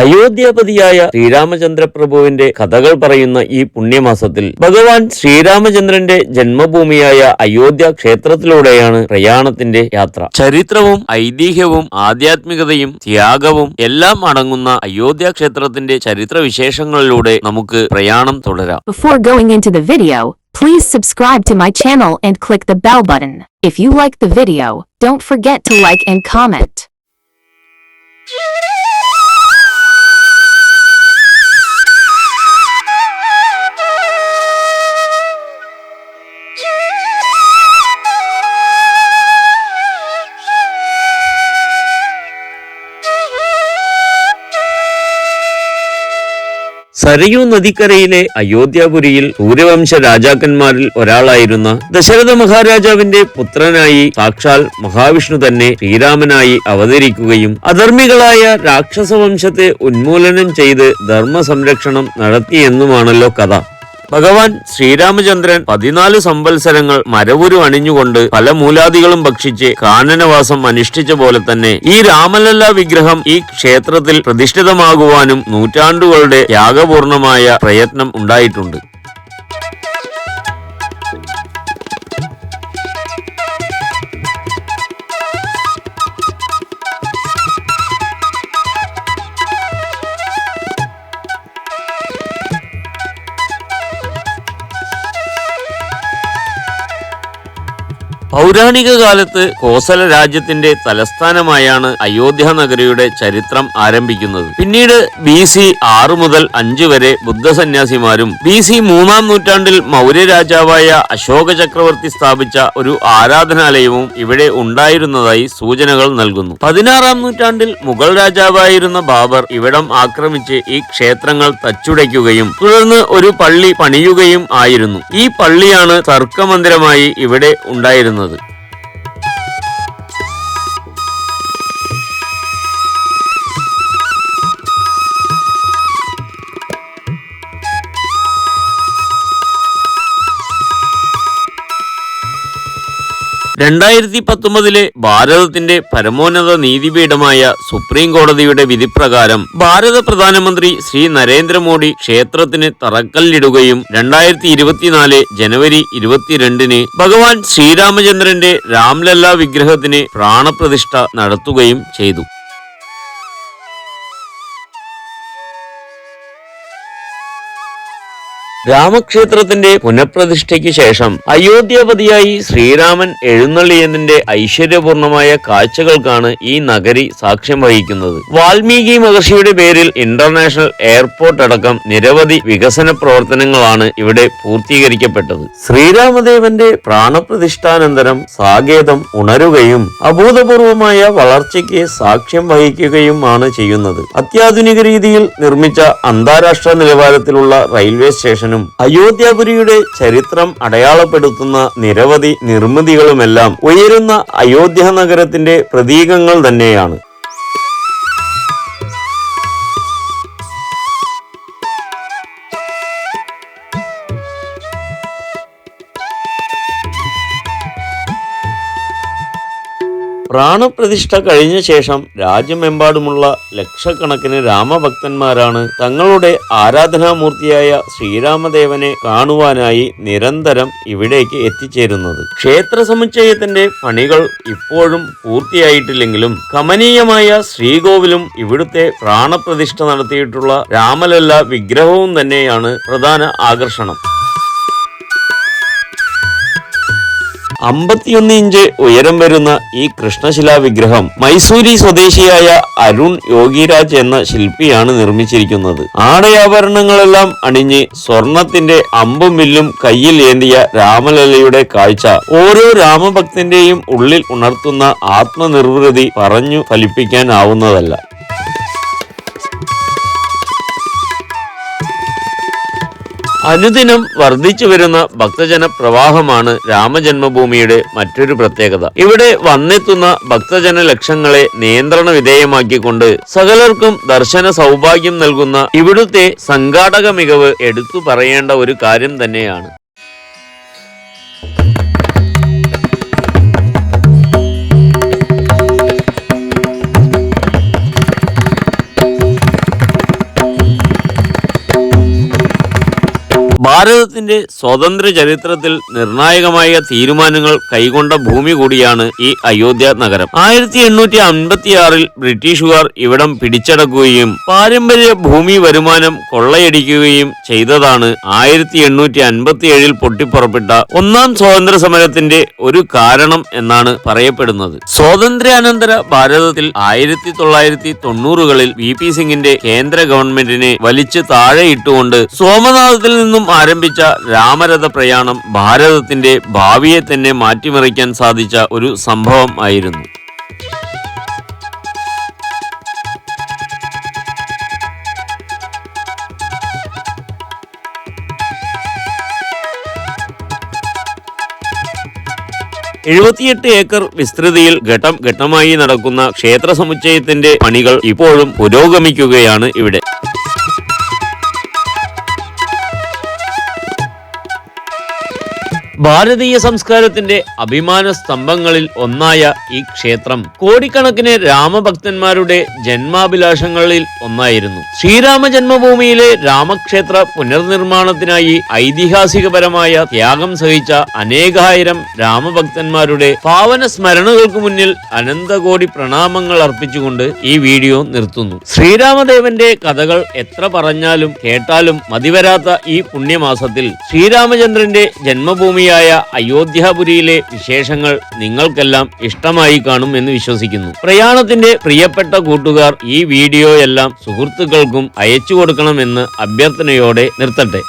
അയോധ്യാപതിയായ ശ്രീരാമചന്ദ്ര പ്രഭുവിന്റെ കഥകൾ പറയുന്ന ഈ പുണ്യമാസത്തിൽ ഭഗവാൻ ശ്രീരാമചന്ദ്രന്റെ ജന്മഭൂമിയായ അയോധ്യ ക്ഷേത്രത്തിലൂടെയാണ് പ്രയാണത്തിന്റെ യാത്ര ചരിത്രവും ഐതിഹ്യവും ആധ്യാത്മികതയും ത്യാഗവും എല്ലാം അടങ്ങുന്ന അയോധ്യ ക്ഷേത്രത്തിന്റെ ചരിത്ര വിശേഷങ്ങളിലൂടെ നമുക്ക് പ്രയാണം തുടരാം Before going into the video, please subscribe to my channel and click the bell button. If you like the video, don't forget to like and comment. Sarayu നദിക്കരയിലെ അയോധ്യാപുരിയിൽ സൂര്യവംശ രാജാക്കന്മാരിൽ ഒരാളായിരുന്ന Dasharatha മഹാരാജാവിന്റെ പുത്രനായി സാക്ഷാൽ മഹാവിഷ്ണു തന്നെ ശ്രീരാമനായി അവതരിക്കുകയും അധർമ്മികളായ രാക്ഷസവംശത്തെ ഉന്മൂലനം ചെയ്ത് ധർമ്മ സംരക്ഷണം നടത്തിയെന്നുമാണല്ലോ കഥ. ഭഗവാൻ ശ്രീരാമചന്ദ്രൻ പതിനാല് സംവത്സരങ്ങൾ മരവുരു അണിഞ്ഞുകൊണ്ട് പല മൂലാദികളും ഭക്ഷിച്ച് കാനനവാസം അനുഷ്ഠിച്ച പോലെ തന്നെ ഈ രാമലല്ല വിഗ്രഹം ഈ ക്ഷേത്രത്തിൽ പ്രതിഷ്ഠിതമാകുവാനും നൂറ്റാണ്ടുകളുടെ ത്യാഗപൂർണമായ പ്രയത്നം ഉണ്ടായിട്ടുണ്ട്. പൗരാണിക കാലത്ത് കോസല രാജ്യത്തിന്റെ തലസ്ഥാനമായാണ് അയോധ്യ നഗരിയുടെ ചരിത്രം ആരംഭിക്കുന്നത്. പിന്നീട് ബി സി മുതൽ അഞ്ച് വരെ ബുദ്ധസന്യാസിമാരും ബി സി മൂന്നാം നൂറ്റാണ്ടിൽ മൗര്യ രാജാവായ അശോക ചക്രവർത്തി സ്ഥാപിച്ച ഒരു ആരാധനാലയവും ഇവിടെ ഉണ്ടായിരുന്നതായി സൂചനകൾ നൽകുന്നു. പതിനാറാം നൂറ്റാണ്ടിൽ മുഗൾ രാജാവായിരുന്ന ബാബർ ഇവിടം ആക്രമിച്ച് ഈ ക്ഷേത്രങ്ങൾ തച്ചുടയ്ക്കുകയും തുടർന്ന് ഒരു പള്ളി പണിയുകയും ആയിരുന്നു. ഈ പള്ളിയാണ് തർക്കമന്ദിരമായി ഇവിടെ ഉണ്ടായിരുന്നത്. further. രണ്ടായിരത്തി പത്തൊമ്പതിലെ ഭാരതത്തിന്റെ പരമോന്നത നീതിപീഠമായ സുപ്രീം കോടതിയുടെ വിധിപ്രകാരം ഭാരത പ്രധാനമന്ത്രി ശ്രീ നരേന്ദ്രമോദി ക്ഷേത്രത്തിന് തറക്കല്ലിടുകയും രണ്ടായിരത്തി ഇരുപത്തിനാല് ജനുവരി ഇരുപത്തിരണ്ടിന് ഭഗവാൻ ശ്രീരാമചന്ദ്രന്റെ രാംലല്ല വിഗ്രഹത്തിന് പ്രാണപ്രതിഷ്ഠ നടത്തുകയും ചെയ്തു. രാമക്ഷേത്രത്തിന്റെ പുനഃപ്രതിഷ്ഠയ്ക്ക് ശേഷം അയോധ്യാപതിയായി ശ്രീരാമൻ എഴുന്നള്ളിയതിന്റെ ഐശ്വര്യപൂർണമായ കാഴ്ചകൾക്കാണ് ഈ നഗരി സാക്ഷ്യം വഹിക്കുന്നത്. വാൽമീകി മഹർഷിയുടെ പേരിൽ ഇന്റർനാഷണൽ എയർപോർട്ട് അടക്കം നിരവധി വികസന പ്രവർത്തനങ്ങളാണ് ഇവിടെ പൂർത്തീകരിക്കപ്പെട്ടത്. ശ്രീരാമദേവന്റെ പ്രാണപ്രതിഷ്ഠാനന്തരം സാകേതം ഉണരുകയും അഭൂതപൂർവമായ വളർച്ചയ്ക്ക് സാക്ഷ്യം വഹിക്കുകയുമാണ് ചെയ്യുന്നത്. അത്യാധുനിക രീതിയിൽ നിർമ്മിച്ച അന്താരാഷ്ട്ര നിലവാരത്തിലുള്ള റെയിൽവേ സ്റ്റേഷനും അയോധ്യാപുരിയുടെ ചരിത്രം അടയാളപ്പെടുത്തുന്ന നിരവധി നിർമ്മിതികളുമെല്ലാം ഉയരുന്ന അയോധ്യ നഗരത്തിന്റെ പ്രതീകങ്ങൾ തന്നെയാണ്. പ്രാണപ്രതിഷ്ഠ കഴിഞ്ഞ ശേഷം രാജ്യമെമ്പാടുമുള്ള ലക്ഷക്കണക്കിന് രാമഭക്തന്മാരാണ് തങ്ങളുടെ ആരാധനാമൂർത്തിയായ ശ്രീരാമദേവനെ കാണുവാനായി നിരന്തരം ഇവിടേക്ക് എത്തിച്ചേരുന്നത്. ക്ഷേത്ര സമുച്ചയത്തിന്റെ പണികൾ ഇപ്പോഴും പൂർത്തിയായിട്ടില്ലെങ്കിലും കമനീയമായ ശ്രീകോവിലും ഇവിടുത്തെ പ്രാണപ്രതിഷ്ഠ നടത്തിയിട്ടുള്ള രാമലല്ല വിഗ്രഹവും തന്നെയാണ് പ്രധാന ആകർഷണം. അമ്പത്തിയൊന്ന് ഇഞ്ച് ഉയരം വരുന്ന ഈ കൃഷ്ണശിലാ വിഗ്രഹം മൈസൂരി സ്വദേശിയായ അരുൺ യോഗിരാജ് എന്ന ശില്പിയാണ് നിർമ്മിച്ചിരിക്കുന്നത്. ആടയാഭരണങ്ങളെല്ലാം അണിഞ്ഞ് സ്വർണത്തിന്റെ അമ്പും വില്ലും കയ്യിൽ ഏന്തിയ രാമലലയുടെ കാഴ്ച ഓരോ രാമഭക്തന്റെയും ഉള്ളിൽ ഉണർത്തുന്ന ആത്മനിർവൃതി പറഞ്ഞു ഫലിപ്പിക്കാനാവുന്നതല്ല. അനുദിനം വർദ്ധിച്ചു വരുന്ന ഭക്തജന പ്രവാഹമാണ് രാമജന്മഭൂമിയുടെ മറ്റൊരു പ്രത്യേകത. ഇവിടെ വന്നെത്തുന്ന ഭക്തജന ലക്ഷങ്ങളെ നിയന്ത്രണ വിധേയമാക്കിക്കൊണ്ട് സകലർക്കും ദർശന സൗഭാഗ്യം നൽകുന്ന ഇവിടുത്തെ സംഘാടക മികവ് എടുത്തു പറയേണ്ട ഒരു കാര്യം തന്നെയാണ്. ഭാരതത്തിന്റെ സ്വതന്ത്ര ചരിത്രത്തിൽ നിർണായകമായ തീരുമാനങ്ങൾ കൈകൊണ്ട ഭൂമി കൂടിയാണ് ഈ അയോധ്യ നഗരം. ആയിരത്തി എണ്ണൂറ്റി അൻപത്തിയാറിൽ ബ്രിട്ടീഷുകാർ ഇവിടം പിടിച്ചടക്കുകയും പാരമ്പര്യ ഭൂമി വരുമാനം കൊള്ളയടിക്കുകയും ചെയ്തതാണ് ആയിരത്തി എണ്ണൂറ്റി അൻപത്തിയേഴിൽ പൊട്ടിപ്പുറപ്പെട്ട ഒന്നാം സ്വാതന്ത്ര്യ സമരത്തിന്റെ ഒരു കാരണം എന്നാണ് പറയപ്പെടുന്നത്. സ്വാതന്ത്ര്യാനന്തര ഭാരതത്തിൽ ആയിരത്തി തൊള്ളായിരത്തി തൊണ്ണൂറുകളിൽ വി പി സിംഗിന്റെ കേന്ദ്ര ഗവൺമെന്റിനെ വലിച്ചു താഴെയിട്ടുകൊണ്ട് സോമനാഥത്തിൽ നിന്നും ആരംഭിച്ച രാമരഥ പ്രയാണം ഭാരതത്തിന്റെ ഭാവിയെ തന്നെ മാറ്റിമറിക്കാൻ സാധിച്ച ഒരു സംഭവം ആയിരുന്നു. എഴുപത്തിയെട്ട് ഏക്കർ വിസ്തൃതിയിൽ ഘട്ടം ഘട്ടമായി നടക്കുന്ന ക്ഷേത്ര സമുച്ചയത്തിന്റെ പണികൾ ഇപ്പോഴും പുരോഗമിക്കുകയാണ് ഇവിടെ. ഭാരതീയ സംസ്കാരത്തിന്റെ അഭിമാന സ്തംഭങ്ങളിൽ ഒന്നായ ഈ ക്ഷേത്രം കോടിക്കണക്കിന് രാമഭക്തന്മാരുടെ ജന്മാഭിലാഷങ്ങളിൽ ഒന്നായിരുന്നു. ശ്രീരാമ ജന്മഭൂമിയിലെ രാമക്ഷേത്ര പുനർനിർമ്മാണത്തിനായി ഐതിഹാസികപരമായ ത്യാഗം സഹിച്ച അനേകായിരം രാമഭക്തന്മാരുടെ പാവന സ്മരണകൾക്ക് മുന്നിൽ അനന്തകോടി പ്രണാമങ്ങൾ അർപ്പിച്ചുകൊണ്ട് ഈ വീഡിയോ നിർത്തുന്നു. ശ്രീരാമദേവന്റെ കഥകൾ എത്ര പറഞ്ഞാലും കേട്ടാലും മതിവരാത്ത ഈ പുണ്യമാസത്തിൽ ശ്രീരാമചന്ദ്രന്റെ ജന്മഭൂമിയായ അയോധ്യാപുരിയിലെ വിശേഷങ്ങൾ നിങ്ങൾക്കെല്ലാം ഇഷ്ടമായി കാണും എന്ന് വിശ്വസിക്കുന്നു. പ്രയാണത്തിന്റെ പ്രിയപ്പെട്ട കൂട്ടുകാർ ഈ വീഡിയോ എല്ലാം സുഹൃത്തുക്കൾക്കും അയച്ചു കൊടുക്കണമെന്ന് അഭ്യർത്ഥനയോടെ നിർത്തട്ടെ.